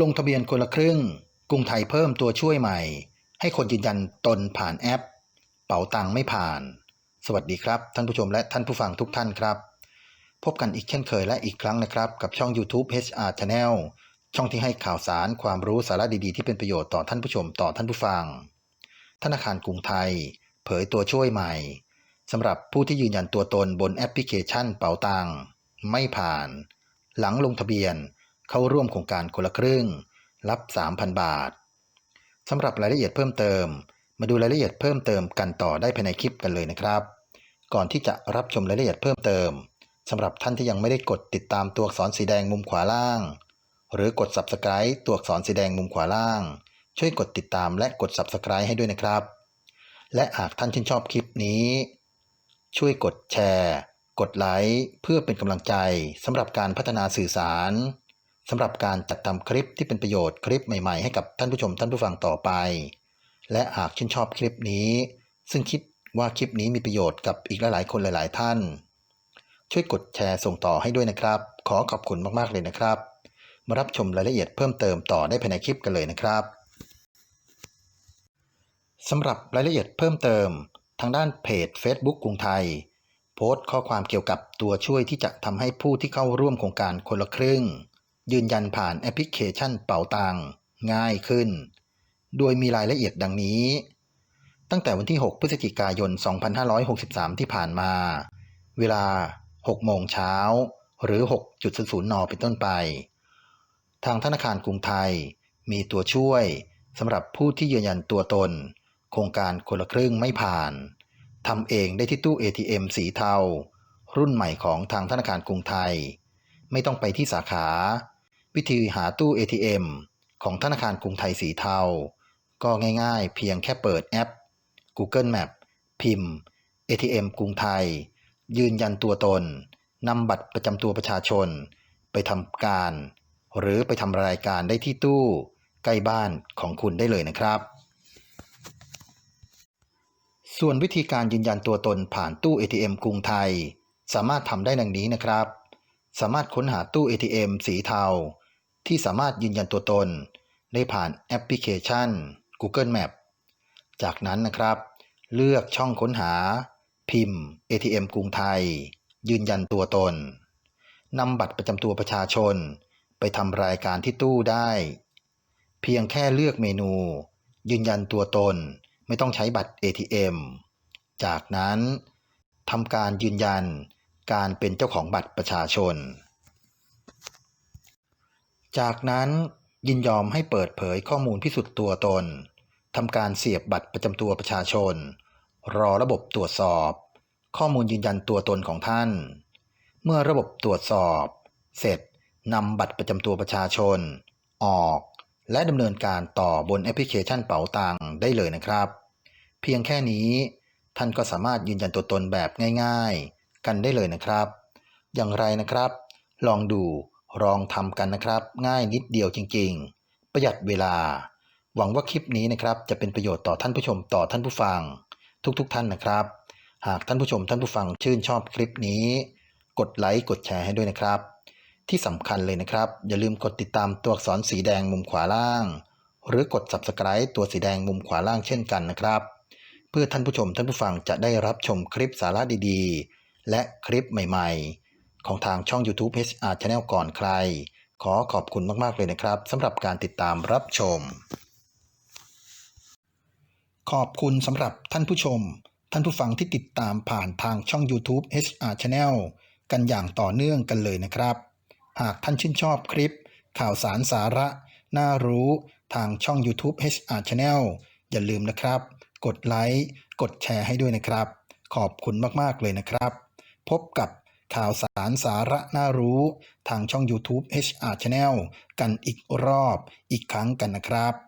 ลงทะเบียนคนละครึ่ง กรุงไทยเพิ่มตัวช่วยใหม่ ให้คนยืนยันตนผ่านแอป เป๋าตังไม่ผ่าน สวัสดีครับ ท่านผู้ชมและท่านผู้ฟังทุกท่านครับ พบกันอีกเช่นเคยและอีกครั้งนะครับ กับช่อง YouTube HR Channel ช่องที่ให้ข่าวสารความรู้สาระดีๆ ที่เป็นประโยชน์ต่อท่านผู้ชมต่อท่านผู้ฟัง ธนาคารกรุงไทย เผยตัวช่วยใหม่สำหรับผู้ที่ยืนยันตัวตนบนแอปพลิเคชันเป๋าตังไม่ผ่าน หลังลงทะเบียน เข้าร่วมโครงการคนละครึ่ง รับ 3,000 บาทสำหรับรายละเอียดเพิ่มเติม มาดูรายละเอียดเพิ่มเติมกันต่อได้ภายในคลิปกันเลยนะครับ ก่อนที่จะรับชมรายละเอียดเพิ่มเติมสำหรับท่านที่ยังไม่ได้กดติดตามตัวอักษรสีแดงมุมขวาล่าง หรือกด subscribe ตัวอักษรสีแดงมุมขวาล่าง ช่วยกดติดตามและกด subscribe ให้ด้วยนะครับ และหากท่านชื่นชอบคลิปนี้ ช่วยกดแชร์ กดไลค์เพื่อเป็นกำลังใจสำหรับการพัฒนาสื่อสาร สำหรับการจัดทำคลิปที่เป็นประโยชน์คลิปใหม่ๆ ให้กับท่านผู้ชมท่านผู้ฟังต่อไป และหากชื่นชอบคลิปนี้ ซึ่งคิดว่าคลิปนี้มีประโยชน์กับอีกหลายๆ คนหลาย ๆ ท่าน ช่วยกดแชร์ส่งต่อให้ด้วยนะครับ ขอขอบคุณมากๆเลยนะครับ มารับชมรายละเอียดเพิ่มเติมต่อได้ภายในคลิปกันเลยนะครับสำหรับรายละเอียดเพิ่มเติม ทางด้านเพจ Facebook กรุงไทย โพสต์ข้อความเกี่ยวกับตัวช่วยที่จะทำให้ผู้ที่เข้าร่วมโครงการคนละครึ่ง ยืนยันผ่านแอปพลิเคชันเป๋าตังง่ายขึ้น โดยมีรายละเอียดดังนี้ ตั้งแต่วันที่ 6 พฤศจิกายน 2563 ที่ผ่านมา เวลา 6 โมงเช้า หรือ 6.00น เป็นต้นไป ทางธนาคารกรุงไทย มีตัวช่วยสำหรับผู้ที่ยืนยันตัวตน โครงการคนละครึ่งไม่ผ่านทำเองได้ที่ตู้ ATM สีเทา รุ่นใหม่ของทางธนาคารกรุงไทย ไม่ต้องไปที่สาขา วิธีหาตู้ ATM ของธนาคารกรุงไทยสีเทา ก็ง่ายๆ เพียงแค่เปิดแอป Google Map พิมพ์ ATM กรุงไทย ยืนยันตัวตนนำบัตรประจำตัวประชาชน ไปทำการ หรือไปทำรายการได้ที่ตู้ ใกล้บ้านของคุณได้เลยนะครับ ส่วนวิธีการยืนยันตัวตนผ่านตู้ ATM กรุงไทย สามารถทำได้ดังนี้นะครับ สามารถค้นหาตู้ ATM สีเทา ที่สามารถยืนยันตัวตน ได้ผ่านแอปพลิเคชัน Google Map จากนั้นนะครับ เลือกช่องค้นหา พิมพ์ ATM กรุงไทย ยืนยันตัวตนนำบัตรประจำตัวประชาชน ไปทำรายการที่ตู้ได้ เพียงแค่เลือกเมนู ยืนยันตัวตนไม่ต้องใช้บัตร ATM จากนั้นทำการยืนยันการเป็นเจ้าของบัตรประชาชน จากนั้นยินยอมให้เปิดเผยข้อมูลพิสูจน์ตัวตนทำการเสียบบัตรประจำตัวประชาชน รอระบบตรวจสอบ ข้อมูลยืนยันตัวตนของท่าน เมื่อระบบตรวจสอบ เสร็จนำบัตรประจำตัวประชาชน ออก และดำเนินการต่อบนแอปพลิเคชันเป๋าตังได้เลยนะครับ เพียงแค่นี้ท่านก็สามารถยืนยันตัวตนแบบง่าย ๆ กันได้เลยนะครับ อย่างไรนะครับ ลองดู ลองทำกันนะครับ ง่ายนิดเดียวจริง ๆ ประหยัดเวลา หวังว่าคลิปนี้นะครับ จะเป็นประโยชน์ต่อท่านผู้ชมต่อท่านผู้ฟัง ทุกๆทท่านนะครับ หากท่านผู้ชมท่านผู้ฟังชื่นชอบคลิปนี้ กดไลค์กดแชร์ให้ด้วยนะครับ ที่สำคัญเลยนะครับ อย่าลืมกดติดตามตัวอักษรสีแดงมุมขวาล่าง หรือกด subscribe ตัวสีแดงมุมขวาล่างเช่นกันนะครับ เพื่อท่านผู้ชมท่านผู้ฟังจะได้รับชมคลิปสาระดีๆ และคลิปใหม่ ๆ ของทางช่อง YouTube HR Channel ก่อนใคร ขอขอบคุณมาก ๆ เลยนะครับสำหรับการติดตามรับชม ขอบคุณสำหรับท่านผู้ชม ท่านผู้ฟังที่ติดตามผ่านทางช่อง YouTube HR Channel กันอย่างต่อเนื่องกันเลยนะครับ หากท่านชื่นชอบคลิป ข่าวสารสาระ น่ารู้ทางช่อง YouTube HR Channel อย่าลืมนะครับ กดไลค์ กดแชร์ให้ด้วยนะครับ ขอบคุณมาก ๆ เลยนะครับ พบกับ ข่าวสารสาระน่ารู้ ทางช่อง YouTube HR Channel กันอีกรอบอีกครั้งกันนะครับ